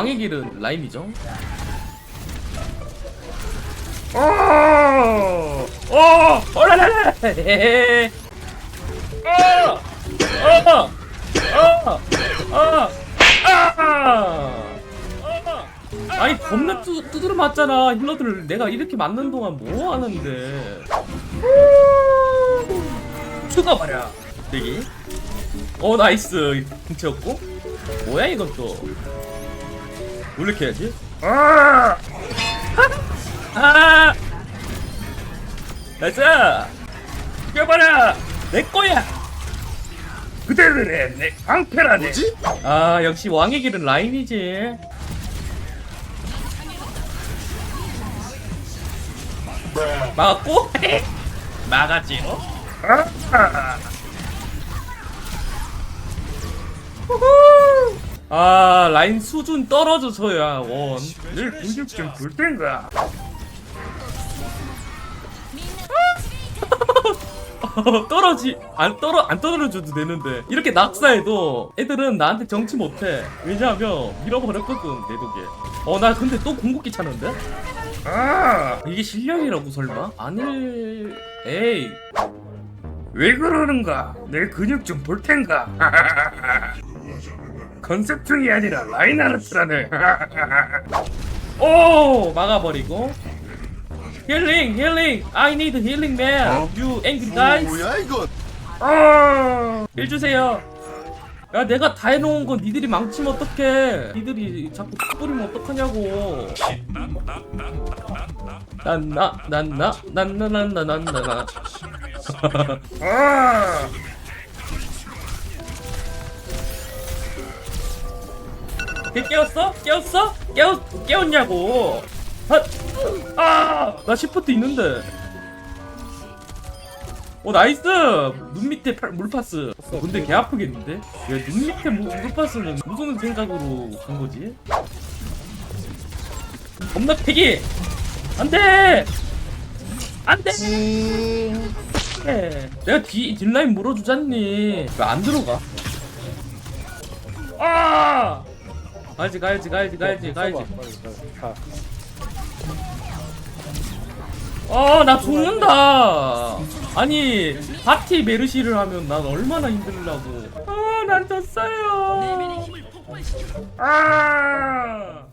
왕의 길은 라인이죠. 어, 어. 헤헤헤. 어, 어, 어, 어, 아, 어. 아니 겁나 두, 두드려 맞잖아. 힐러들을 내가 이렇게 맞는 동안 뭐 하는데. 죽어버려. 내기 어 나이스. 궁채였고? 뭐야 이건 또 이렇게 해야지? 아! 아! 나이스! 죽여버려! 내 거야! 그대로네 내 방패라네. 뭐지? 아 역시 왕의 길은 라인이지. 막았고? 막았지. 어? 아 라인 수준 떨어져서야 원늘 근육 좀볼 땐가 떨어지 안 떨어 안 떨어져도 되는데. 이렇게 낙사해도 애들은 나한테 정치 못해. 왜냐하면 밀어버렸거든 내 독에 어나 근데 또 궁극기 차는데? 아 이게 실력이라고 설마? 아닐 에이. 왜 그러는가? 내 근육 좀 볼 텐가 컨셉충이 아니라 라인하르트라네 오 막아버리고 힐링 힐링 I need healing man 어? You angry guys 뭐야 이건? 아, 일 주세요. 야, 내가 다 해놓은 거 니들이 망치면 어떡해. 니들이 자꾸 뿌리면 어떡하냐고. 난 나, 난 나, 난 나, 난 나, 난 나, 나. 아. 걔 깨웠어? 깨웠어? 깨웠, 깨웠냐고. 아, 아, 나 시프트 있는데. 오 나이스! 눈 밑에 팔, 물파스 어, 근데 개 아프겠는데? 야 눈 밑에 물, 물파스는 무슨 생각으로 간 거지? 겁나 패기! 안돼! 안돼! 내가 뒤, 뒷라인 물어주잖니 왜 안 들어가? 아! 가야지 가야지 가야지. 가야지 가야지 아나 죽는다. 아니 바티 메르시를 하면 난 얼마나 힘들라고. 아난 졌어요. 아.